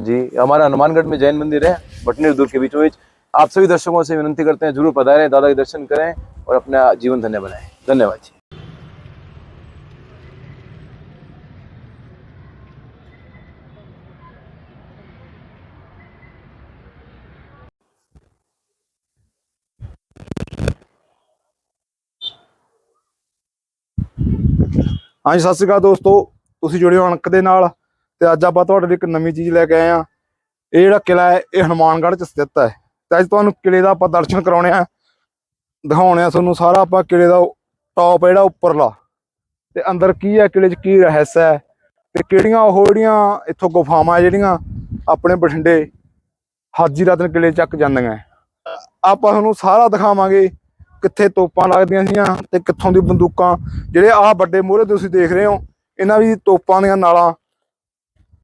जी हमारा हनुमानगढ़ में जैन मंदिर है भटनेर दूर के बीचों बीच आप सभी दर्शकों से विनती करते हैं जरूर पधारें दादा के दर्शन करें और अपना जीवन धन्य बनाएं धन्यवाद जी ਹਾਂਜੀ ਸਤਿ ਸ਼੍ਰੀ ਅਕਾਲ ਦੋਸਤੋ ਤੁਸੀਂ ਜੁੜੇ ਹੋ ਅਣਖ ਦੇ ਨਾਲ ਤੇ ਅੱਜ ਆਪਾਂ ਤੁਹਾਡੇ ਲਈ ਇੱਕ ਨਵੀਂ ਚੀਜ਼ ਲੈ ਕੇ ਆਏ ਆ ਇਹ ਜਿਹੜਾ ਕਿਲਾ ਹੈ, ਇਹ ਹਨੂਮਾਨਗੜ੍ਹ ਚ ਸਥਿਤ ਹੈ। ਤੇ ਅੱਜ ਤੁਹਾਨੂੰ ਕਿਲੇ ਦਾ ਆਪਾਂ ਦਰਸ਼ਨ ਕਰਾਉਣੇ ਆ ਦਿਖਾਉਣੇ ਆ ਤੁਹਾਨੂੰ ਸਾਰਾ ਆਪਾਂ ਕਿਲੇ ਦਾ ਟੌਪ ਜਿਹੜਾ ਉੱਪਰਲਾ। ਤੇ ਅੰਦਰ ਕੀ ਹੈ ਕਿਲੇ 'ਚ ਕੀ ਰਹੱਸ ਹੈ ਤੇ ਕਿਹੜੀਆਂ ਉਹ ਜਿਹੜੀਆਂ ਇੱਥੋਂ ਗੁਫਾਵਾਂ ਹੈ ਜਿਹੜੀਆਂ ਆਪਣੇ ਬਠਿੰਡੇ ਹਾਜੀ ਰਤਨ ਕਿਲੇ ਚੱਕ ਜਾਂਦੀਆਂ ਆਪਾਂ ਤੁਹਾਨੂੰ ਸਾਰਾ ਦਿਖਾਵਾਂਗੇ ਕਿੱਥੇ ਤੋਪਾਂ ਲੱਗਦੀਆਂ ਸੀਗੀਆਂ ਤੇ ਕਿੱਥੋਂ ਦੀ ਬੰਦੂਕਾਂ। ਜਿਹੜੇ ਆਹ ਵੱਡੇ ਮੋਹਰੇ ਤੁਸੀਂ ਦੇਖ ਰਹੇ ਹੋ, ਇਹਨਾਂ ਵੀ ਤੋਪਾਂ ਦੀਆਂ ਨਾਲਾਂ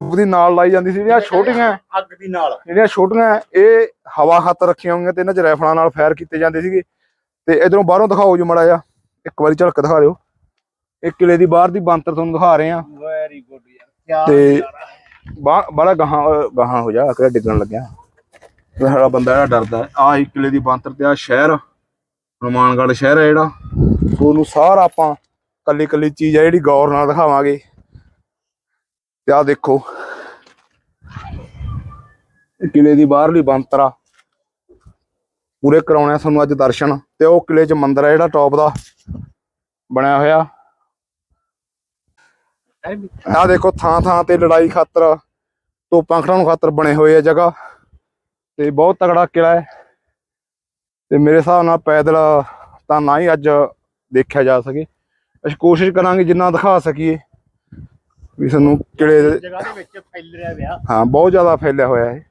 ਉਹਦੀ ਨਾਲ ਲਾਈ ਜਾਂਦੀ ਸੀ ਜਿਹੜੀਆਂ ਛੋਟੀਆਂ। ਅੱਗ ਦੀ ਨਾਲ। ਜਿਹੜੀਆਂ ਛੋਟੀਆਂ ਇਹ ਹਵਾ ਖਾਤਰ ਰੱਖੀਆਂ ਹੋਈਆਂ ਤੇ ਇਹਨਾਂ 'ਚ ਰਾਈਫਲਾਂ ਨਾਲ ਫਾਇਰ ਕੀਤੇ ਜਾਂਦੇ ਸੀਗੇ। ਤੇ ਇਧਰੋਂ ਬਾਹਰੋਂ ਦਿਖਾਓ ਜੀ ਮੜਾ ਜਾ ਇੱਕ ਵਾਰੀ ਝਲਕ ਦਿਖਾ ਦਿਓ। ਇਹ ਕਿਲੇ ਦੀ ਬਾਹਰ ਦੀ ਬਾਂਤਰ ਤੁਹਾਨੂੰ ਦਿਖਾ ਰਹੇ ਆ ਵੈਰੀ ਗੁੱਡ ਯਾਰ ਤੇ ਬੜਾ ਗਾਹਾਂ ਗਾਹਾਂ ਹੋ ਜਾ ਕਿਹੜਾ ਡਿੱਗਣ ਲੱਗਿਆ। ਸਾਡਾ ਬੰਦਾ ਜਿਹੜਾ ਡਰਦਾ ਆ ਹੀ ਕਿਲੇ ਦੀ ਬਾਂਤਰ ਤੇ ਆ ਸ਼ਹਿਰ ਹਨੂਮਾਨਗੜ੍ਹ ਸ਼ਹਿਰ ਹੈ ਜਿਹੜਾ। ਉਹਨੂੰ ਸਾਰਾ ਆਪਾਂ ਕੱਲੀ ਕੱਲੀ ਚੀਜ਼ ਆ ਜਿਹੜੀ ਗੌਰ ਨਾਲ ਦਿਖਾਵਾਂਗੇ। ਤੇ ਆ ਦੇਖੋ। ਕਿਲੇ ਦੀ ਬਾਹਰਲੀ ਬਾਂਤਰ ਆ। ਪੂਰੇ ਕਰਾਉਣੇ ਆ ਸਾਨੂੰ ਅੱਜ ਦਰਸ਼ਨ। ਤੇ ਉਹ ਕਿਲੇ 'ਚ ਮੰਦਿਰ ਆ ਜਿਹੜਾ ਟੌਪ ਦਾ ਬਣਿਆ ਹੋਇਆ। ਆ ਦੇਖੋ ਥਾਂ ਥਾਂ ਤੇ ਲੜਾਈ ਖਾਤਰ, ਤੋਪਾਂ ਖੜਾਉਣ ਖਾਤਰ ਬਣੇ ਹੋਏ ਆ ਜਗ੍ਹਾ। ਤੇ ਬਹੁਤ ਤਗੜਾ ਕਿਲਾ ਹੈ। ਤੇ ਮੇਰੇ ਹਿਸਾਬ ਨਾਲ ਪੈਦਲ ਤਾਂ ਨਾ ਹੀ ਅੱਜ ਦੇਖਿਆ ਜਾ ਸਕੇ। ਅਸੀਂ ਕੋਸ਼ਿਸ਼ ਕਰਾਂਗੇ ਜਿੰਨਾ ਦਿਖਾ ਸਕੀਏ। ਵੀ ਸਾਨੂੰ ਕਿਲੇ ਦੇ ਜਗ੍ਹਾ ਦੇ ਵਿੱਚ ਫੈਲ ਰਿਹਾ ਵਿਆ ਹਾਂ ਬਹੁਤ ਜ਼ਿਆਦਾ ਫੈਲਿਆ ਹੋਇਆ ਹੈ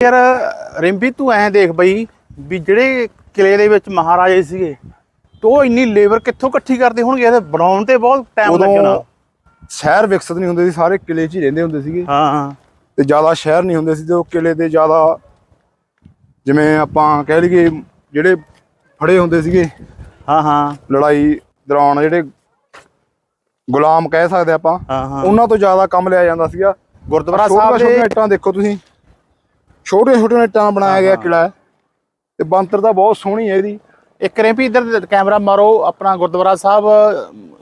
ਯਾਰ ਰਿੰਪੀ ਤੂੰ ਐਂ ਦੇਖ ਬਈ ਵੀ ਜਿਹੜੇ ਕਿਲੇ ਦੇ ਵਿੱਚ ਮਹਾਰਾਜੇ ਸੀਗੇ ਤੇ ਇੰਨੀ ਲੇਬਰ ਕਿੱਥੋਂ ਇਕੱਠੀ ਕਰਦੇ ਹੋਣਗੇ? ਇਹਦੇ ਬਣਾਉਣ ਤੇ ਬਹੁਤ ਟਾਈਮ ਲੱਗਣਾ ਸ਼ਹਿਰ ਵਿਕਸਿਤ ਨਹੀਂ ਹੁੰਦੇ ਸੀ ਸਾਰੇ ਕਿਲੇ 'ਚ ਹੀ ਰਹਿੰਦੇ ਹੁੰਦੇ ਸੀਗੇ। ਹਾਂ ਹਾਂ। ਤੇ ਜ਼ਿਆਦਾ ਸ਼ਹਿਰ ਨਹੀਂ ਹੁੰਦੇ ਸੀ ਤੇ ਉਹ ਕਿਲੇ ਦੇ ਜ਼ਿਆਦਾ ਜਿਵੇਂ ਆਪਾਂ ਕਹਿ ਲਈਏ ਜਿਹੜੇ ਫੜੇ ਹੁੰਦੇ ਸੀਗੇ ਹਾਂ ਹਾਂ। ਲੜਾਈ ਦੌਰਾਨ ਜਿਹੜੇ ਗੁਲਾਮ ਕਹਿ ਸਕਦੇ ਆਪਾਂ। ਹਾਂ ਹਾਂ। ਉਹਨਾਂ ਤੋਂ ਜ਼ਿਆਦਾ ਕੰਮ ਲਿਆ ਜਾਂਦਾ ਸੀਗਾ। ਗੁਰਦੁਆਰਾ ਸਾਹਿਬ ਦੇ ਇੱਟਾਂ ਦੇਖੋ ਤੁਸੀਂ। ਛੋਟੀਆਂ ਛੋਟੀਆਂ ਇੱਟਾਂ ਨਾਲ ਬਣਾਇਆ ਗਿਆ ਕਿਲਾ ਹੈ। ਤੇ ਬੰਤਰ ਤਾਂ ਬਹੁਤ ਸੋਹਣੀ ਹੈ ਇਹਦੀ। ਇੱਕ ਰਿੰਪੀ ਇੱਧਰ ਕੈਮਰਾ ਮਾਰੋ ਆਪਣਾ ਗੁਰਦੁਆਰਾ ਸਾਹਿਬ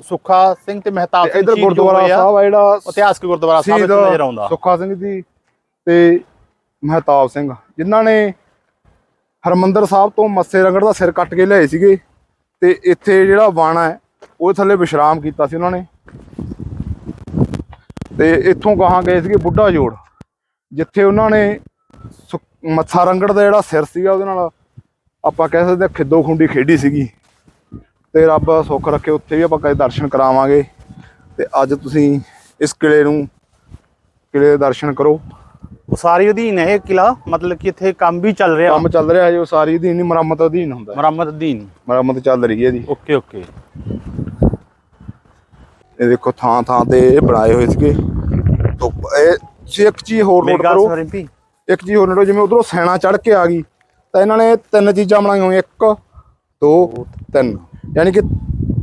ਸੁੱਖਾ ਸਿੰਘ ਤੇ ਮਹਿਤਾਬ ਤੇ ਸਿੰਘ ਇਧਰ ਸ਼ਹੀਦ ਜੋ ਗੁਰਦੁਆਰਾ ਹੋਏ ਆ। ਸਾਹਿਬ ਆ ਜਿਹੜਾ ਇਤਿਹਾਸਕ ਗੁਰਦੁਆਰਾ ਸਾਹਿਬ ਸ਼ਹੀਦ ਇੱਥੇ ਨਜ਼ਰ ਆਉਂਦਾ। ਸੁੱਖਾ ਸਿੰਘ ਜੀ ਤੇ ਮਹਤਾਬ ਸਿੰਘ ਜਿਨ੍ਹਾਂ ਨੇ ਹਰਮੰਦਰ ਸਾਹਿਬ ਤੋਂ ਮੱਸੇ ਰੰਗੜ ਦਾ ਸਿਰ ਕੱਟ ਕੇ ਲਿਆਏ ਸੀਗੇ। ਤੇ ਇੱਥੇ ਜਿਹੜਾ ਬਾਣਾ ਹੈ ਉਹ ਥੱਲੇ ਵਿਸ਼ਰਾਮ ਕੀਤਾ ਸੀ ਉਹਨਾਂ ਨੇ। ਤੇ ਇੱਥੋਂ ਗਾਹਾਂ ਗਏ ਸੀਗੇ ਬੁੱਢਾ ਜੋੜ ਜਿੱਥੇ ਉਹਨਾਂ ਨੇ ਮੱਥਾ ਰੰਗੜ ਦਾ ਜਿਹੜਾ ਸਿਰ ਸੀਗਾ ਉਹਦੇ ਨਾਲ ਆਪਾਂ ਕਹਿ ਸਕਦੇ ਹਾਂ ਖਿੱਦੋ ਖੁੰਡੀ ਖੇਡੀ ਸੀਗੀ। ਤੇ ਰੱਬ ਸੁੱਖ ਰੱਖੇ ਉੱਥੇ ਵੀ ਆਪਾਂ ਕਦੇ ਦਰਸ਼ਨ ਕਰਾਵਾਂਗੇ। ਤੇ ਅੱਜ ਤੁਸੀਂ ਇਸ ਕਿਲੇ ਨੂੰ ਕਿਲੇ ਦੇ ਦਰਸ਼ਨ ਕਰੋ। ਉਸਾਰੀ ਅਧੀਨ ਹੈ ਇਹ ਕਿਲਾ ਮਤਲਬ ਕਿ ਇੱਥੇ ਕੰਮ ਵੀ ਚੱਲ ਰਿਹਾ। ਕੰਮ ਚੱਲ ਰਿਹਾ ਹੈ ਜੋ ਸਾਰੀ ਅਧੀਨ ਨਹੀਂ ਮੁਰੰਮਤ ਅਧੀਨ ਹੁੰਦਾ। ਮੁਰੰਮਤ ਅਧੀਨ। ਮੁਰੰਮਤ ਚੱਲ ਰਹੀ ਹੈ ਇਹਦੀ ਓਕੇ ਓਕੇ। ਇਹ ਦੇਖੋ ਥਾਂ ਥਾਂ ਤੇ ਇਹ ਬਣਾਏ ਹੋਏ ਸੀਗੇ। ਤੋਂ ਇਹ ਇੱਕ ਚੀਜ਼ ਹੋਰ ਨੋਟ ਕਰੋ। ਸੁਣ ਇੱਕ ਚੀਜ਼ ਹੋਰ ਨੋਟ ਜਿਵੇਂ ਉਧਰੋਂ ਸੈਨਾ ਚੜ ਕੇ ਆ ਗਈ ਤਾਂ ਇਹਨਾਂ ਨੇ ਤਿੰਨ ਚੀਜ਼ਾਂ ਬਣਾਈਆਂ ਹੋਈਆਂ ਇੱਕ ਦੋ ਤਿੰਨ। ਯਾਨੀ ਕਿ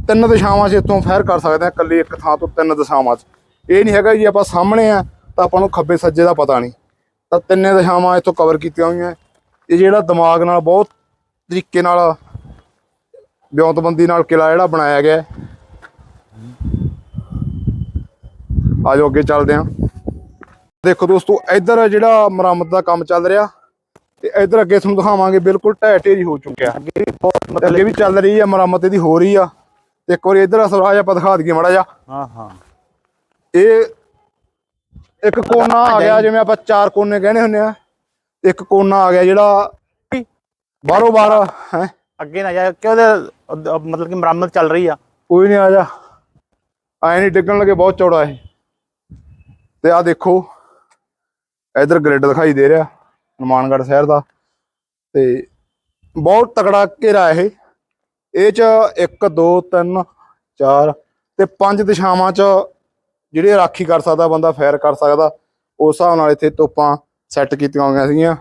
ਤਿੰਨ ਦਿਸ਼ਾਵਾਂ 'ਚ ਇੱਥੋਂ ਫਾਇਰ ਕਰ ਸਕਦੇ ਆ ਇਕੱਲੀ ਇੱਕ ਥਾਂ ਤੋਂ ਤਿੰਨ ਦਿਸ਼ਾਵਾਂ 'ਚ। ਇਹ ਨਹੀਂ ਹੈਗਾ ਜੀ ਆਪਾਂ ਸਾਹਮਣੇ ਆ ਤਾਂ ਆਪਾਂ ਨੂੰ ਖੱਬੇ ਸੱਜੇ ਦਾ ਪਤਾ ਨਹੀਂ। ਤਾਂ ਤਿੰਨੇ ਦਿਸ਼ਾਵਾਂ ਇੱਥੋਂ ਕਵਰ ਕੀਤੀਆਂ ਹੋਈਆਂ। ਇਹ ਜਿਹੜਾ ਦਿਮਾਗ ਨਾਲ ਬਹੁਤ ਤਰੀਕੇ ਨਾਲ ਵਿਉਂਤਬੰਦੀ ਨਾਲ ਕਿਲਾ ਜਿਹੜਾ ਬਣਾਇਆ ਗਿਆ ਹੈ। ਆ ਜਾਓ ਅੱਗੇ ਚੱਲਦੇ ਆਂ। ਦੇਖੋ ਦੋਸਤੋ ਇੱਧਰ ਜਿਹੜਾ ਮੁਰੰਮਤ ਦਾ ਕੰਮ ਚੱਲ ਰਿਹਾ ਤੇ ਇੱਧਰ ਅੱਗੇ ਤੁਹਾਨੂੰ ਦਿਖਾਵਾਂਗੇ ਬਿਲਕੁਲ ਢਹਿ ਢੇਰੀ ਹੋ ਚੁੱਕਿਆ। ਅੱਗੇ ਵੀ ਚੱਲ ਰਹੀ ਆ ਮੁਰੰਮਤ ਇਹਦੀ ਹੋ ਰਹੀ ਆ। ਤੇ ਇੱਕ ਵਾਰੀ ਇੱਧਰ ਸਰਾਜ ਆਪਾਂ ਦਿਖਾ ਦਈਏ ਮੜਾ ਜਾ ਹਾਂ ਹਾਂ। ਇਹ ਇੱਕ ਕੋਨਾ ਆ ਗਿਆ ਜਿਵੇਂ ਆਪਾਂ ਚਾਰ ਕੋਨੇ ਕਹਿੰਦੇ ਹੁੰਦੇ ਆ। ਇੱਕ ਕੋਨਾ ਆ ਗਿਆ ਜਿਹੜਾ ਬਾਹਰੋਂ ਬਾਹਰ ਹੈ। ਅੱਗੇ ਨਾ ਜਾ ਕਿ ਉਹਦੇ ਅਹ ਮਤਲਬ ਕਿ ਮੁਰੰਮਤ ਚੱਲ ਰਹੀ ਆ। ਕੋਈ ਨਹੀਂ ਆ ਜਾ। ਐ ਨਹੀਂ ਡਿੱਗਣ ਲੱਗੇ ਬਹੁਤ ਚੌੜਾ ਇਹ। ਤੇ ਆ ਦੇਖੋ, ਇਧਰ ਗ੍ਰਿਡ ਦਿਖਾਈ ਦੇ ਰਿਹਾ, ਹਨੂਮਾਨਗੜ੍ਹ ਸ਼ਹਿਰ ਦਾ। ਤੇ ਬਹੁਤ ਤਕੜਾ ਘੇਰਾ ਇਹ। ਇਹ ਚ 1 2 3 4 ਤੇ ਪੰਜ ਦਿਸ਼ਾਵਾਂ ਚ ਜਿਹੜੇ ਰਾਖੀ ਕਰ ਸਕਦਾ ਬੰਦਾ ਫਾਇਰ ਕਰ ਸਕਦਾ। ਉਸ ਹਿਸਾਬ ਨਾਲ ਇੱਥੇ ਤੋਪਾਂ ਸੈੱਟ ਕੀਤੀਆਂ ਹੋਈਆਂ ਸੀਗੀਆਂ।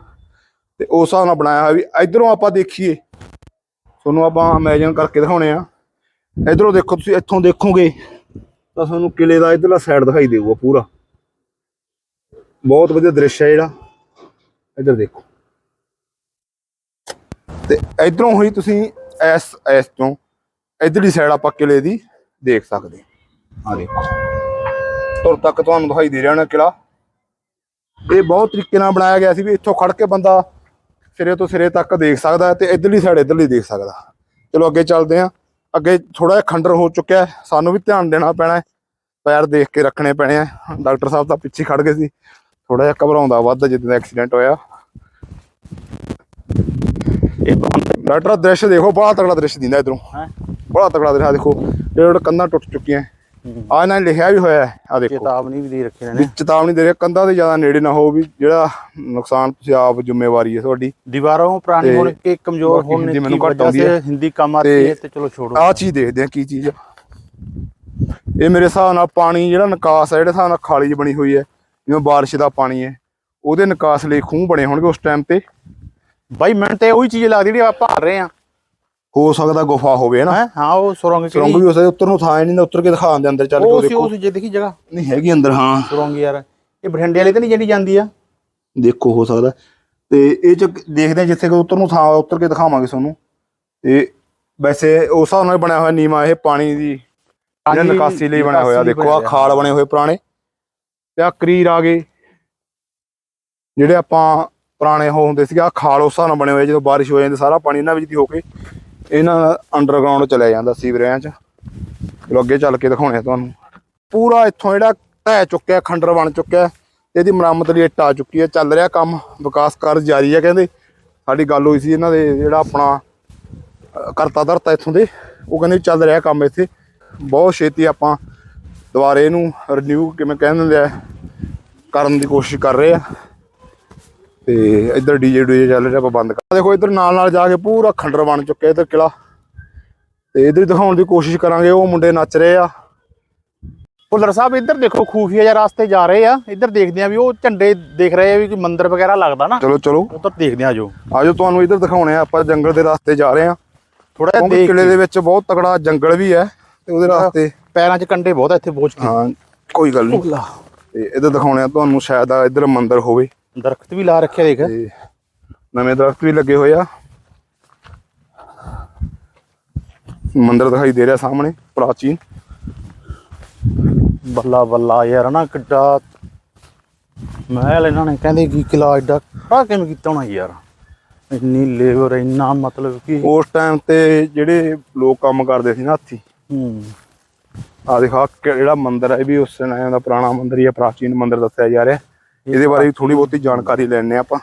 ਤੇ ਉਸ ਹਿਸਾਬ ਨਾਲ ਬਣਾਇਆ ਹੋਇਆ ਵੀ ਇਧਰੋਂ ਆਪਾਂ ਦੇਖੀਏ। ਤੁਹਾਨੂੰ ਆਪਾਂ ਇਮੇਜਿਨ ਕਰਕੇ ਦਿਖਾਉਣੇ ਆ। ਇਧਰੋਂ ਦੇਖੋ ਤੁਸੀਂ, ਇੱਥੋਂ ਦੇਖੋਗੇ ਤਾਂ ਤੁਹਾਨੂੰ ਕਿਲੇ ਦਾ ਇਧਰਲਾ ਸਾਈਡ ਦਿਖਾਈ ਦੇਊਗਾ ਪੂਰਾ। ਬਹੁਤ ਵਧੀਆ ਦ੍ਰਿਸ਼ ਹੈ ਜਿਹੜਾ। ਇੱਧਰ ਦੇਖੋ। ਤੇ ਇਧਰੋਂ ਹੋਈ ਤੁਸੀਂ ਐਸ ਐਸ ਤੋਂ ਇਧਰਲੀ ਸਾਈਡ ਆਪਾਂ ਕਿਲੇ ਦੀ ਦੇਖ ਸਕਦੇ ਆ ਦੇਖੋ। ਤੁਰ ਤੱਕ ਤੁਹਾਨੂੰ ਦਿਖਾਈ ਦੇ ਰਿਹਾ ਹੋਣਾ ਕਿਲਾ। ਇਹ ਬਹੁਤ ਤਰੀਕੇ ਨਾਲ ਬਣਾਇਆ ਗਿਆ ਸੀ ਵੀ ਇੱਥੋਂ ਖੜ ਕੇ ਬੰਦਾ ਸਿਰੇ ਤੋਂ ਸਿਰੇ ਤੱਕ ਦੇਖ ਸਕਦਾ ਤੇ ਇਧਰਲੀ ਸਾਈਡ ਇਧਰਲੀ ਦੇਖ ਸਕਦਾ ਚਲੋ ਅੱਗੇ ਚੱਲਦੇ ਆ ਅੱਗੇ ਥੋੜਾ ਜਿਹਾ ਖੰਡਰ ਹੋ ਚੁੱਕਿਆ ਸਾਨੂੰ ਵੀ ਧਿਆਨ ਦੇਣਾ ਪੈਣਾ ਪੈਰ ਦੇਖ ਕੇ ਰੱਖਣੇ ਪੈਣੇ ਆ। ਡਾਕਟਰ ਸਾਹਿਬ ਤਾਂ ਪਿੱਛੇ ਖੜ ਗਏ ਸੀ। ਥੋੜਾ ਜਿਹਾ ਘਬਰਾਉਂਦਾ ਵੱਧ ਜਿੱਦਾਂ ਐਕਸੀਡੈਂਟ ਹੋਇਆ। ਇਹ ਦ੍ਰਿਸ਼ ਦੇਖੋ ਬੜਾ ਤਕੜਾ ਦ੍ਰਿਸ਼ ਦਿੰਦਾ ਇਧਰੋਂ। ਹੈ? ਬੜਾ ਤਕੜਾ ਦ੍ਰਿਸ਼ ਆ ਦੇਖੋ ਡੇਢ ਕੰਨਾਂ ਟੁੱਟ ਚੁੱਕੀਆਂ। ਆ ਇਹਨਾਂ ਲਿਖਿਆ ਵੀ ਹੋਇਆ ਆ ਦੇਖੋ। ਚੇਤਾਵਨੀ ਵੀ ਦੇ ਰੱਖੀ ਇਹਨਾਂ ਨੇ। ਚੇਤਾਵਨੀ ਦੇ ਰਿਹਾ ਕੰਧਾਂ ਦੇ ਜ਼ਿਆਦਾ ਨੇੜੇ ਨਾ ਹੋ ਵੀ ਜਿਹੜਾ ਨੁਕਸਾਨ ਤੁਸੀਂ ਆਪ ਜ਼ਿੰਮੇਵਾਰੀ ਹੈ ਤੁਹਾਡੀ। ਦੀਵਾਰਾਂ ਪੁਰਾਣੀ ਹੋਣ ਕੇ ਕਮਜ਼ੋਰ ਹੋਣ ਨੇ ਮੈਨੂੰ ਘੱਟ ਆਉਂਦੀ ਹੈ। ਹਿੰਦੀ ਕੰਮ ਆਤੀ ਤੇ ਚਲੋ ਛੋੜੋ। ਆ ਚੀਜ਼ ਦੇਖਦੇ ਆ ਕੀ ਚੀਜ਼ ਆ। ਇਹ ਮੇਰੇ ਹਿਸਾਬ ਨਾਲ ਪਾਣੀ ਜਿਹੜਾ ਨਿਕਾਸ ਹੈ ਜਿਹੜੇ ਹਿਸਾਬ ਨਾਲ ਖਾਲੀ ਬਣੀ ਹੋਈ ਹੈ। ਜਿਵੇਂ بارش ਦਾ ਪਾਣੀ ਹੈ ਉਹਦੇ ਨਿਕਾਸ ਲਈ ਖੂਹ ਬਣੇ ਹੋਣਗੇ ਉਸ ਟਾਈਮ ਤੇ। ਬਾਈ ਮਿੰਟ ਤੇ ਉਹੀ ਚੀਜ਼ ਲੱਗਦੀ ਜਿਹੜੀ ਆਪਾਂ ਭਾਲ ਰਹੇ ਆ ਹੋ ਸਕਦਾ ਗੁਫਾ ਹੋਵੇ ਨਾ? ਹਾਂ? ਉਹ ਸੁਰੰਗ ਸੁਰੰਗ ਵੀ ਹੋ ਸਕਦਾ ਉੱਤਰ ਨੂੰ ਥਾਂ ਨਹੀਂ ਉੱਤਰ ਕੇ ਦਿਖਾਉਣ ਦੇ ਅੰਦਰ ਚੱਲ ਕੇ ਦੇਖੋ ਉਹ ਸੀ ਜੇ ਦੇਖੀ ਜਗ੍ਹਾ। ਨਹੀਂ ਹੈਗੀ ਅੰਦਰ ਹਾਂ। ਸੁਰੰਗ ਯਾਰ ਇਹ ਬਠਿੰਡੇ ਵਾਲੇ ਤੇ ਨਹੀਂ ਜਿਹੜੀ ਜਾਂਦੀ ਆ? ਦੇਖੋ ਹੋ ਸਕਦਾ। ਤੇ ਇਹ ਚ ਦੇਖਦੇ ਆ ਜਿੱਥੇ ਉੱਤਰ ਨੂੰ ਥਾਂ ਉੱਤਰ ਕੇ ਦਿਖਾਵਾਂਗੇ ਤੁਹਾਨੂੰ। ਤੇ ਵੈਸੇ ਉਸ ਹਿਸਾਬ ਨਾਲ ਬਣਿਆ ਹੋਇਆ ਨੀਮਾ ਇਹ ਪਾਣੀ ਦੀ ਨਿਕਾਸੀ ਲਈ ਬਣਿਆ ਹੋਇਆ ਦੇਖੋ ਆ ਖਾਲ ਬਣੇ ਹੋਏ ਪੁਰਾਣੇ। ਤੇ ਆ ਕਰੀਰ ਆ ਗਏ। ਜਿਹੜੇ ਆਪਾਂ ਪੁਰਾਣੇ ਉਹ ਹੁੰਦੇ ਸੀਗੇ ਆ ਖਾਲ ਉਸ ਹਿਸਾਬ ਨਾਲ ਬਣੇ ਹੋਏ ਜਦੋਂ ਬਾਰਿਸ਼ ਹੋ ਜਾਂਦੀ ਸਾਰਾ ਪਾਣੀ ਇਹਨਾਂ ਵਿੱਚ ਦੀ ਹੋ ਕੇ ਇਹਨਾਂ ਅੰਡਰਗਰਾਉਂਡ ਚਲਿਆ ਜਾਂਦਾ ਸੀਵਰੇਆਂ ਚ। ਚਲੋ ਅੱਗੇ ਚੱਲ ਕੇ ਦਿਖਾਉਣੇ ਆ ਤੁਹਾਨੂੰ। ਪੂਰਾ ਇੱਥੋਂ ਜਿਹੜਾ ਢਹਿ ਚੁੱਕਿਆ, ਖੰਡਰ ਬਣ ਚੁੱਕਿਆ, ਤੇ ਇਹਦੀ ਮਰਾਮਤ ਲਈ ਇੱਟ ਆ ਚੁੱਕੀ ਹੈ ਚੱਲ ਰਿਹਾ ਕੰਮ, ਵਿਕਾਸ ਕਾਰਜ ਜਾਰੀ ਹੈ ਕਹਿੰਦੇ। ਸਾਡੀ ਗੱਲ ਹੋਈ ਸੀ ਇਹਨਾਂ ਦੇ ਜਿਹੜਾ ਆਪਣਾ ਕਰਤਾ ਧਰਤਾ ਇੱਥੋਂ ਦੇ, ਉਹ ਕਹਿੰਦੇ ਚੱਲ ਰਿਹਾ ਕੰਮ ਇੱਥੇ। ਬਹੁਤ ਛੇਤੀ ਆਪਾਂ ਦੁਬਾਰੇ ਇਹਨੂੰ ਰੀਨਿਊ ਕਿਵੇਂ ਕਹਿੰਦੇ ਆ ਕਰਨ ਦੀ ਕੋਸ਼ਿਸ਼ ਕਰ ਰਹੇ ਆ। ਤੇ ਇੱਧਰ ਡੀਜੇ ਡੀਜੇ ਚੱਲ ਰਿਹਾ ਆਪਾਂ ਬੰਦ ਕਰ ਦੇਖੋ ਇੱਧਰ ਨਾਲ ਨਾਲ ਜਾ ਕੇ ਪੂਰਾ ਖੰਡਰ ਬਣ ਚੁੱਕਿਆ ਇੱਧਰ ਕਿਲਾ। ਤੇ ਇੱਧਰ ਦਿਖਾਉਣ ਦੀ ਕੋਸ਼ਿਸ਼ ਕਰਾਂਗੇ ਉਹ ਮੁੰਡੇ ਨੱਚ ਰਹੇ ਆ। ਭੁੱਲਰ ਸਾਹਿਬ ਇੱਧਰ ਦੇਖੋ ਖੂਫੀਆ ਜਿਹਾ ਰਾਸਤੇ ਜਾ ਰਹੇ ਆ। ਇੱਧਰ ਦੇਖਦੇ ਆ ਵੀ ਉਹ ਝੰਡੇ ਦੇਖ ਰਹੇ ਆ ਵੀ ਕੋਈ ਮੰਦਿਰ ਵਗੈਰਾ ਲੱਗਦਾ ਨਾ। ਚਲੋ ਚਲੋ। ਉੱਧਰ ਦੇਖਦੇ ਆ ਜੋ ਆਜੋ ਤੁਹਾਨੂੰ ਇੱਧਰ ਦਿਖਾਉਣੇ ਆ ਆਪਾਂ ਜੰਗਲ ਦੇ ਰਸਤੇ ਜਾ ਰਹੇ ਆ। ਥੋੜਾ ਜਿਹਾ ਕਿਲੇ ਦੇ ਵਿੱਚ ਬਹੁਤ ਤਕੜਾ ਜੰਗਲ ਵੀ ਹੈ ਤੇ ਉਹਦੇ ਰਸਤੇ ਪੈਰਾਂ 'ਚ ਕੰਡੇ ਬਹੁਤ ਆ ਇੱਥੇ ਬੋਝ ਕੇ। ਹਾਂ ਕੋਈ ਗੱਲ ਨਹੀਂ। ਤੇ ਇੱਧਰ ਦਿਖਾਉਣੇ ਆ ਤੁਹਾਨੂੰ ਸ਼ਾਇਦ ਆ ਇੱਧਰ ਮੰਦਿਰ ਹੋਵੇ। ਦਰਖਤ ਵੀ ਲਾ ਰੱਖਿਆ ਦੇਖ। ਤੇ ਨਵੇਂ ਦਰਖਤ ਵੀ ਲੱਗੇ ਹੋਏ ਆ। ਮੰਦਿਰ ਦਿਖਾਈ ਦੇ ਰਿਹਾ ਸਾਹਮਣੇ ਪ੍ਰਾਚੀਨ। ਬੱਲਾ ਬੱਲਾ ਯਾਰ ਨਾ ਕਿੱਡਾ ਮਹਿਲ ਇਹਨਾਂ ਨੇ। ਕਹਿੰਦੇ ਕੀ ਕਿਲਾ ਐਡਾ ਆ ਕਿਵੇਂ ਕੀਤਾ ਹੋਣਾ ਯਾਰ? ਇੰਨੀ ਲੇਬਰ ਇੰਨਾ ਮਤਲਬ ਕਿ ਉਸ ਟਾਈਮ ਤੇ ਜਿਹੜੇ ਲੋਕ ਕੰਮ ਕਰਦੇ ਸੀ ਨਾ ਹੱਥੀ। ਹੂੰ। ਆ ਦੇਖਾ ਜਿਹੜਾ ਮੰਦਿਰ ਹੈ ਇਹ ਵੀ ਉਸ ਟਾਈਮ ਦਾ ਪੁਰਾਣਾ ਮੰਦਿਰ ਹੀ ਹੈ ਪ੍ਰਾਚੀਨ ਮੰਦਿਰ ਦੱਸਿਆ ਜਾ ਰਿਹਾ। ਇਹਦੇ ਬਾਰੇ ਥੋੜੀ ਬਹੁਤੀ ਜਾਣਕਾਰੀ ਲੈਣੇ ਆਪਾਂ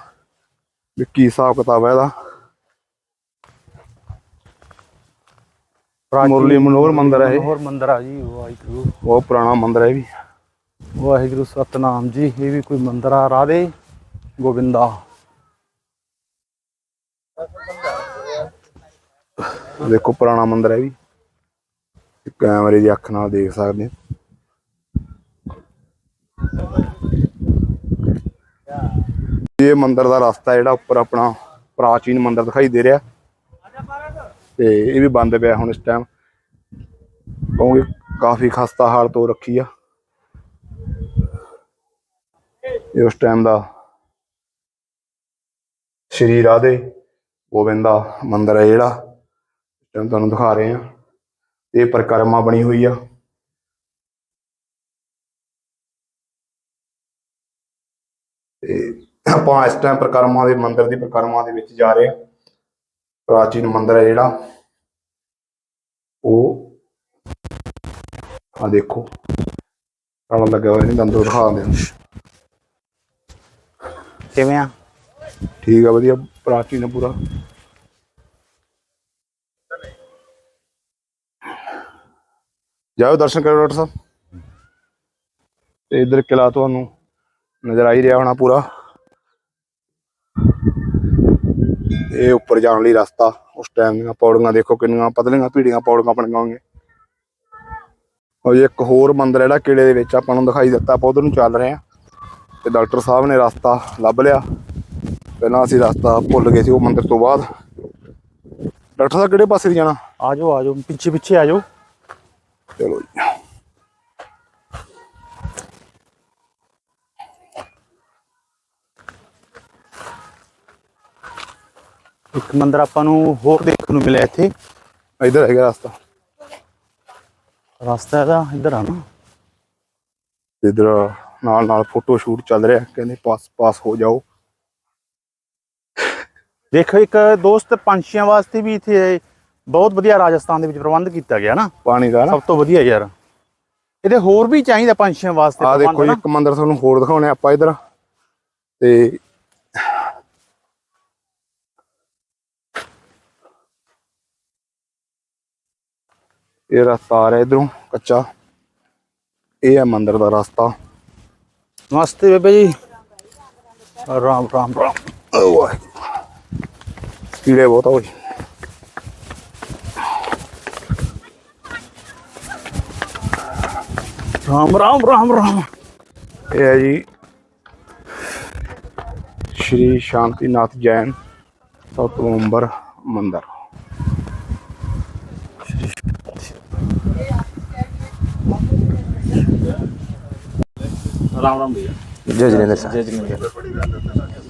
ਵੀ ਕੀ ਹਿਸਾਬ ਕਿਤਾਬ ਹੈ ਇਹਦਾ। ਮੁਰਲੀ ਮਨੋਹਰ ਮੰਦਿਰ ਹੈ ਇਹ। ਹੋਰ ਮੰਦਿਰ ਆ ਜੀ ਵਾਹਿਗੁਰੂ। ਬਹੁਤ ਪੁਰਾਣਾ ਮੰਦਿਰ ਹੈ ਵੀ। ਵਾਹਿਗੁਰੂ ਸਤਨਾਮ ਜੀ ਇਹ ਵੀ ਕੋਈ ਮੰਦਿਰ ਆ ਰਾਧੇ ਗੋਬਿੰਦਾ। ਦੇਖੋ ਪੁਰਾਣਾ ਮੰਦਿਰ ਹੈ ਵੀ। ਕੈਮਰੇ ਦੀ ਅੱਖ ਨਾਲ ਦੇਖ ਸਕਦੇ ਹੋ ਇਹ ਮੰਦਿਰ ਦਾ ਰਸਤਾ ਜਿਹੜਾ ਉੱਪਰ ਆਪਣਾ ਪ੍ਰਾਚੀਨ ਮੰਦਿਰ ਦਿਖਾਈ ਦੇ ਰਿਹਾ। ਤੇ ਇਹ ਵੀ ਬੰਦ ਪਿਆ ਹੁਣ ਇਸ ਟਾਈਮ ਕਿਉਂਕਿ ਕਾਫੀ ਖਸਤਾ ਹਾਲਤ ਹੋ ਰੱਖੀ ਆ। ਇਹ ਉਸ ਟਾਈਮ ਦਾ ਸ਼੍ਰੀ ਰਾਧੇ ਗੋਬਿੰਦਾ ਮੰਦਿਰ ਹੈ ਜਿਹੜਾ। ਇਸ ਟਾਈਮ ਤੁਹਾਨੂੰ ਦਿਖਾ ਰਹੇ ਹਾਂ। ਇਹ ਪਰਿਕਰਮਾ ਬਣੀ ਹੋਈ ਆ। ਤੇ ਆਪਾਂ ਇਸ ਟਾਈਮ ਪਰਿਕਰਮਾ ਦੇ ਮੰਦਿਰ ਦੀ ਪਰਿਕਰਮਾ ਦੇ ਵਿੱਚ ਜਾ ਰਹੇ ਆ ਪ੍ਰਾਚੀਨ ਮੰਦਿਰ ਹੈ ਜਿਹੜਾ। ਉਹ ਆ ਦੇਖੋ। ਤਾਲਾ ਲੱਗਾ ਹੋਇਆ ਨਹੀਂ ਦੰਦੋਂ ਦਿਖਾ ਦਿੰਦੇ ਕਿਵੇਂ ਆ? ਠੀਕ ਆ ਵਧੀਆ। ਪ੍ਰਾਚੀਨ ਪੂਰਾ। ਜਾਓ ਦਰਸ਼ਨ ਕਰੋ ਡਾਕਟਰ ਸਾਹਿਬ। ਤੇ ਇਧਰ ਕਿਲਾ ਤੁਹਾਨੂੰ ਨਜ਼ਰ ਆ ਹੀ ਰਿਹਾ ਹੋਣਾ ਪੂਰਾ। ਇਹ ਉੱਪਰ ਜਾਣ ਲਈ ਰਸਤਾ, ਉਸ ਟਾਈਮ ਦੀਆਂ ਪੌੜੀਆਂ ਦੇਖੋ ਕਿੰਨੀਆਂ ਪਤਲੀਆਂ ਭੀੜੀਆਂ ਪੌੜੀਆਂ ਬਣੀਆਂ ਹੋਈਆਂ। ਉਹ ਇੱਕ ਹੋਰ ਮੰਦਿਰ ਜਿਹੜਾ ਕਿਲੇ ਦੇ ਵਿੱਚ ਆਪਾਂ ਨੂੰ ਦਿਖਾਈ ਦਿੱਤਾ, ਆਪਾਂ ਉਧਰ ਨੂੰ ਚੱਲ ਰਹੇ ਹਾਂ। ਤੇ ਡਾਕਟਰ ਸਾਹਿਬ ਨੇ ਰਸਤਾ ਲੱਭ ਲਿਆ। ਪਹਿਲਾਂ ਅਸੀਂ ਰਸਤਾ ਭੁੱਲ ਗਏ ਸੀ ਉਹ ਮੰਦਿਰ ਤੋਂ ਬਾਅਦ। ਡਾਕਟਰ ਸਾਹਿਬ ਕਿਹੜੇ ਪਾਸੇ ਜਾਣਾ? ਆ ਜਾਓ ਆ ਜਾਓ ਪਿੱਛੇ ਪਿੱਛੇ ਆ ਜਾਓ। ਚਲੋ ਜੀ ਇੱਕ ਮੰਦਰ ਆਪਾਂ ਨੂੰ ਹੋਰ ਦੇਖਣ ਨੂੰ ਮਿਲਿਆ ਇੱਥੇ। ਇਧਰ ਹੈਗਾ ਰਸਤਾ। ਰਸਤਾ ਇਹਦਾ ਇਧਰ ਆ ਨਾ। ਇਧਰ ਨਾਲ ਨਾਲ ਫੋਟੋ ਸ਼ੂਟ ਚੱਲ ਰਿਹਾ ਕਹਿੰਦੇ ਪਾਸ ਪਾਸ ਹੋ ਜਾਓ। ਦੇਖੋ ਇੱਕ ਦੋਸਤ ਪੰਛੀਆਂ ਵਾਸਤੇ ਵੀ ਇੱਥੇ ਬਹੁਤ ਵਧੀਆ ਰਾਜਸਥਾਨ ਦੇ ਵਿੱਚ ਪ੍ਰਬੰਧ ਕੀਤਾ ਗਿਆ ਨਾ। ਪਾਣੀ ਦਾ ਨਾ। ਸਭ ਤੋਂ ਵਧੀਆ ਯਾਰ। ਇਹਦੇ ਹੋਰ ਵੀ ਚਾਹੀਦਾ ਪੰਛੀਆਂ ਵਾਸਤੇ ਆ ਦੇਖੋ ਜੀ। ਇੱਕ ਮੰਦਿਰ ਤੁਹਾਨੂੰ ਹੋਰ ਦਿਖਾਉਣੇ ਆਪਾਂ ਇਧਰ। ਤੇ ਇਹ ਰਸਤਾ ਆ ਰਿਹਾ ਇਧਰੋਂ ਕੱਚਾ। ਇਹ ਹੈ ਮੰਦਿਰ ਦਾ ਰਸਤਾ। ਨਮਸਤੇ ਬੇਬੇ ਜੀ। ਰਾਮ ਰਾਮ ਰਾਮ। ਕੀੜੇ ਬਹੁਤ ਆ राम राम राम राम। ये है जी श्री शांतिनाथ जैन सात नवंबर मंदिर। राम राम भैया। जय जय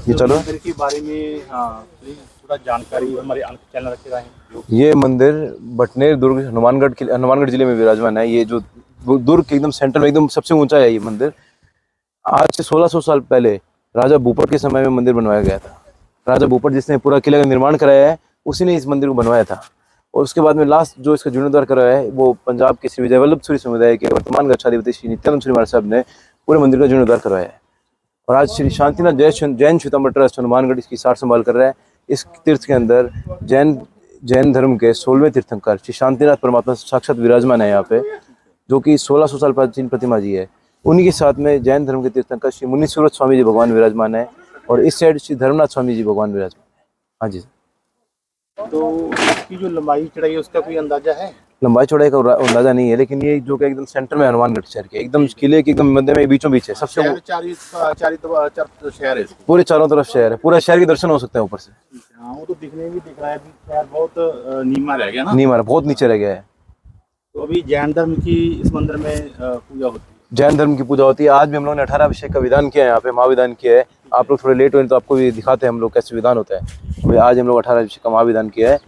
ये चलो। मंदिर के बारे में हाँ, थोड़ा जानकारी हमारे चैनल रखे रहे। ये मंदिर बटनेर दुर्ग हनुमानगढ़ हनुमानगढ़ ज़िले में विराजमान है। ये जो दुर्ग के एकदम सेंटर में एकदम सबसे ऊँचा है ये मंदिर। आज से 1600 साल पहले राजा भूपट के समय में मंदिर बनवाया गया था। राजा भूपट जिसने पूरा किले का निर्माण कराया है, उसी ने इस मंदिर को बनवाया था। और उसके बाद में लास्ट जो इसका जीर्णोद्धार कराया है, वो पंजाब के श्री विजय वल्लभ सूरी समुदाय के वर्तमान गच्छाधिपति श्री नित्यानंद सूरी महाराज साहब ने पूरे मंदिर का जीर्णोद्धार करवाया है। और आज श्री शांतिनाथ जय जैन श्वेतांबर ट्रस्ट हनुमानगढ़ इसकी साठ संभाल कर रहा है। इस तीर्थ के अंदर जैन जैन धर्म के सोलहवें तीर्थंकर श्री शांतिनाथ परमात्मा साक्षात विराजमान है यहाँ पे। जो कि 1600 साल प्राचीन प्रतिमा जी है। उन्हीं के साथ में जैन धर्म के तीर्थंकर श्री मुनि सूरत स्वामी जी भगवान विराजमान है और इस साइड श्री धर्मनाथ स्वामी जी भगवान विराजमान है। हाँ जी तो इसकी जो लंबाई चढ़ाई है उसका कोई अंदाज़ा है? लंबाई चौड़ाई का अंदाज़ा नहीं है लेकिन ये जो कि एकदम सेंटर में हनुमानगढ़ शहर के एकदम किले के एकदम मध्य में बीचों बीच है। सबसे शहर चारी चारी तो शहर है पूरे चारों तरफ़ शहर है। पूरा शहर के दर्शन हो सकते हैं ऊपर से। हाँ वो तो दिखने भी दिख रहा है बहुत नीमा रह गया ना। नहीं मारा बहुत नीचे रह गया है। तो अभी जैन धर्म की इस मंदिर में पूजा होती है। जैन धर्म की पूजा होती है। आज भी हम लोगों ने अठारह अभिषेक का विधान किया है यहाँ पे महाविधान किया है। आप लोग थोड़े लेट हुए तो आपको भी दिखाते हैं हम लोग कैसे विधान होता है। अभी आज हम लोग अठारह अभिषेक का महाविधान किया है।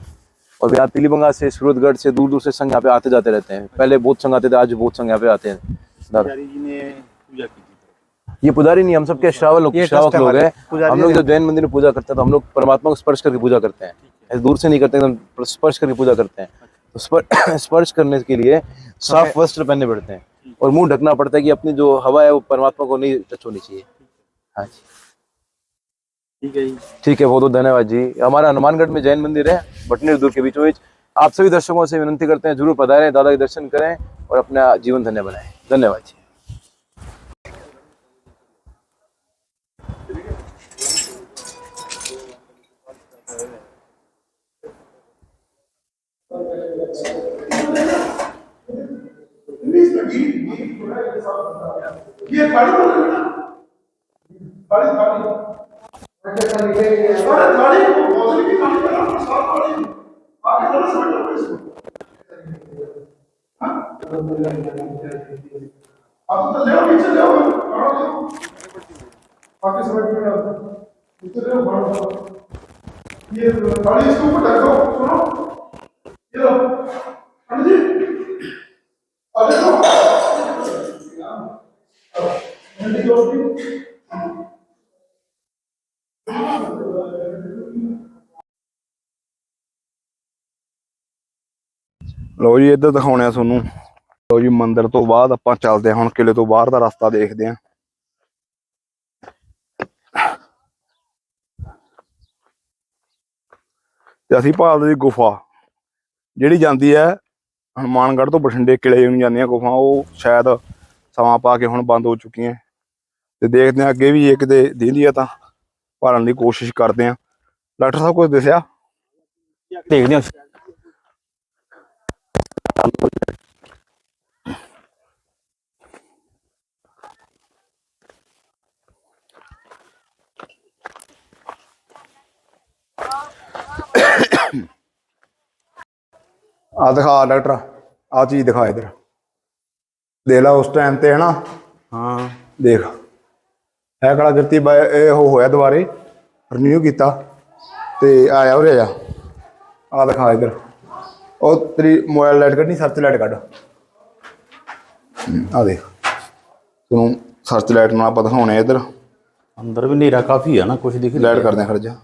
और यहाँ पीलीबंगा से सूरतगढ़ से दूर दूर से संघ यहाँ पे आते जाते रहते हैं। पहले बहुत संघ आते थे आज बहुत संघ यहाँ पे आते हैं। दादा ने पूजा की ये पुजारी नहीं हम सबके श्रावक लोग श्रावक लोग हैं। हम लोग जब जैन मंदिर में पूजा करते हैं तो हम लोग परमात्मा को स्पर्श करके पूजा करते हैं। ऐसे दूर से नहीं करते एकदम स्पर्श करके पूजा करते हैं। तो स्पर्श करने के लिए साफ़ वस्त्र पहनने पड़ते हैं और मुँह ढकना पड़ता है कि अपनी जो हवा है वो परमात्मा को नहीं टच होनी चाहिए। हाँ जी। ठीक है जी। ठीक है बहुत बहुत धन्यवाद जी। हमारा हनुमानगढ़ में जैन मंदिर है बटनी दूर के बीचों बीच। आप सभी दर्शकों से विनती करते हैं ज़रूर पधारें दादा के दर्शन करें और अपना जीवन धन्य बनाएँ। धन्यवाद जी। ये पढ़ी बोले ना पढ़ी पढ़ी और पढ़ी वो बॉडी की कहानी पर हम साथ पढ़ी बाकी थोड़ा समझ लो इसको हाँ अब तो ले नीचे ले पढ़ो ले बाकी समझ में आता नीचे ले पढ़ो ये पढ़ी इसको ढको सुनो। ਚਲੋ ਲੋ ਜੀ, ਇੱਧਰ ਦਿਖਾਉਣਿਆ ਤੁਹਾਨੂੰ। ਲੋ ਜੀ, ਮੰਦਿਰ ਤੋਂ ਬਾਅਦ ਆਪਾਂ ਚੱਲਦੇ ਹਾਂ, ਹੁਣ ਕਿਲੇ ਤੋਂ ਬਾਹਰ ਦਾ ਰਸਤਾ ਦੇਖਦੇ ਹਾਂ। ਤੇ ਅਸੀਂ ਭਾਲਦੇ ਦੀ ਗੁਫਾ। ਜਿਹੜੀ ਜਾਂਦੀ ਹੈ, ਹਨੂਮਾਨਗੜ੍ਹ ਤੋਂ ਬਠਿੰਡੇ ਕਿਲੇ ਨੂੰ ਜਾਂਦੀਆਂ ਗੁਫਾ ਉਹ ਸ਼ਾਇਦ ਸਮਾਂ ਪਾ ਕੇ ਹੁਣ ਬੰਦ ਹੋ ਚੁੱਕੀਆਂ ਤੇ ਦੇਖਦੇ ਆ ਅੱਗੇ ਵੀ ਜੇ ਕਿਤੇ ਦਿੰਦੀ ਆ ਤਾਂ ਭਰਨ ਦੀ ਕੋਸ਼ਿਸ਼ ਕਰਦੇ ਆ ਡਾਕਟਰ ਸਾਹਿਬ ਕੁਝ ਦੱਸਿਆ? ਦੇਖਦੇ ਆ ਦਿਖਾ ਡਾਕਟਰ ਆ ਚੀਜ਼ ਦਿਖਾ ਇਧਰ। ਦੇਖ ਲਾ ਉਸ ਟਾਈਮ ਤੇ ਹੈ ਨਾ? हाँ ਦੇਖ। ਇਹ ਕਲਾ ਗਿਰਤੀ ਇਹ ਹੋਇਆ ਦੁਬਾਰੇ ਰਿਨਿਊ ਕੀਤਾ ਤੇ ਆਇਆ ਉਰੇ ਆ। ਆ ਦਿਖਾ ਇਧਰ। ਉਹ ਤੇਰੀ ਮੋਬਾਈਲ ਲਾਈਟ ਕੱਢਣੀ ਸਰਚ ਲਾਈਟ ਕੱਢ। ਆ ਦੇਖ। ਤੈਨੂੰ ਸਰਚ ਲਾਈਟ ਨਾਲ ਆਪਾਂ ਦਿਖਾਉਣੇ ਆ ਇਧਰ। ਅੰਦਰ ਵੀ ਹਨੇਰਾ ਕਾਫੀ ਆ ਨਾ ਕੁਝ ਦਿਖ ਲਾਈਟ ਕਰਦੇ ਆ ਖੜ ਜਾ।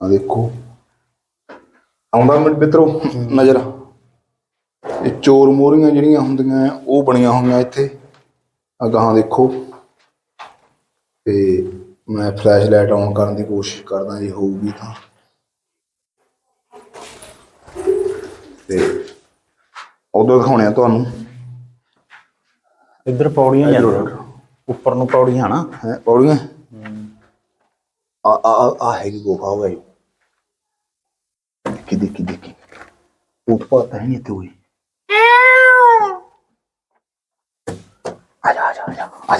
ਆ ਦੇਖੋ। ਆਉਂਦਾ ਮਿੱਤਰੋ ਨਜ਼ਰ। ਇਹ ਚੋਰ ਮੋਰੀਆਂ ਜਿਹੜੀਆਂ ਹੁੰਦੀਆਂ ਆ, ਉਹ ਬਣੀਆਂ ਹੋਈਆਂ ਇੱਥੇ। ਆ ਗਾਹਾਂ ਦੇਖੋ। ਤੇ ਮੈਂ ਫਲੈਸ਼ ਲਾਈਟ ਆਨ ਕਰਨ ਦੀ ਕੋਸ਼ਿਸ਼ ਕਰਦਾ ਜੇ ਹੋਊਗੀ ਤਾਂ। ਤੇ ਉਦੋਂ ਦਿਖਾਉਣੇ ਆ ਤੁਹਾਨੂੰ। ਇੱਧਰ ਪੌੜੀਆਂ ਜਾਂ ਉੱਪਰ ਨੂੰ ਪੌੜੀਆਂ ਨਾ। ਹੈ ਪੌੜੀਆਂ? ਆ ਆ ਆ- ਹੈਗੀ ਗੁਫਾ ਹੋਇਆ ਹੈ ਇੱਥੇ ਆ ਆ ਆ ਆ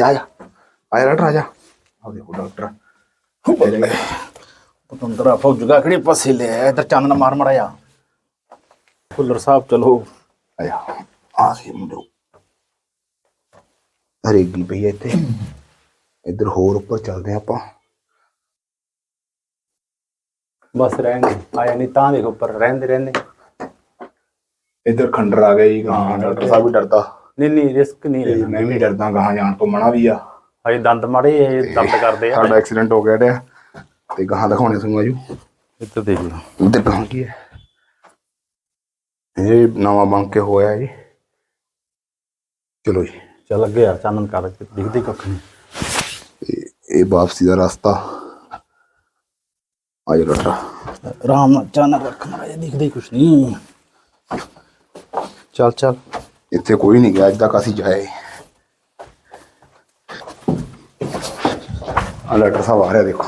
ਆ ਆ ਆ ਆ ਫੌਜਗਾ ਕਿਹੜੇ ਪਾਸੇ ਲੈ ਆਇਆ? ਇੱਧਰ ਚਾਨਣ ਮਾਰ ਮੜਿਆ ਫੁੱਲਰ ਸਾਹਿਬ ਚਲੋ। ਆ ਜਾ ਆ ਸੀ ਬਸ ਰਹਿਣਗੇ ਆਇਆ ਨਹੀਂ ਤਾਂ ਦੇਖੋ ਉੱਪਰ ਰਹਿੰਦੇ ਰਹਿੰਦੇ। ਇੱਧਰ ਖੰਡਰ ਆ ਜੀ ਗਾਂ ਡਾਕਟਰ ਸਾਹਿਬ ਵੀ ਡਰਦਾ। ਨਹੀਂ ਨਹੀਂ ਰਿਸਕ ਨਹੀਂ ਤੇ ਲੈਣਾ। ਮੈਂ ਵੀ ਡਰਦਾ ਗਾਂ ਜਾਣ ਤੋਂ ਮਨਾ ਵੀ ਆ। ਹਜੇ ਦੰਦ ਮਾੜੇ ਇਹ ਦੰਦ ਕਰਦੇ ਆ। ਸਾਡਾ ਐਕਸੀਡੈਂਟ ਹੋ ਗਿਆ ਡਿਆ। ਤੇ ਗਾਹਾਂ ਦਿਖਾਉਣੇ ਸੁਣਵਾ ਜੂ ਇੱਧਰ ਦੇਖ ਲਓ। ਉੱਧਰ ਗਾਹਾਂ ਕੀ ਹੈ? ਇਹ ਨਵਾਂ ਬਣ ਕੇ ਹੋਇਆ ਜੀ। ਚਲੋ ਜੀ। ਚੱਲ ਅੱਗੇ ਆ ਚਾਨਣ ਕਰ ਦਿਖਦੇ ਕੱਖ ਨਹੀਂ ਇਹ ਵਾਪਸੀ ਦਾ ਰਸਤਾ। ਆ ਜਾ ਡਾਕਟਰ ਆਰਾਮ ਨਾਲ ਚਾਨਣ ਰੱਖ ਮੜਾ ਦਿਖਦੇ ਕੁਛ ਨਹੀਂ ਚੱਲ ਚੱਲ ਇੱਥੇ ਕੋਈ ਨਹੀਂ ਗਿਆ ਅੱਜ ਤੱਕ ਅਸੀਂ ਜਾਏ ਆ ਡਾਕਟਰ ਸਾਹਿਬ ਆ ਰਿਹਾ ਦੇਖੋ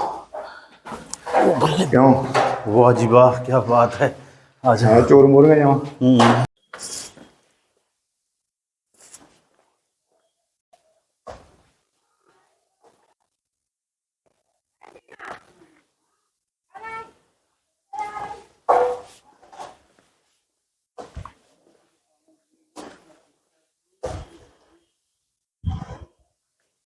ਕਿਉਂ ਵਾਹ ਜੀ ਵਾਹ ਕੀ ਬਾਤ ਹੈ ਆ ਜਾ ਹੈ ਚੋਰ ਮੋਰੀਆਂ ਜਾਵਾਂ ਹੂੰ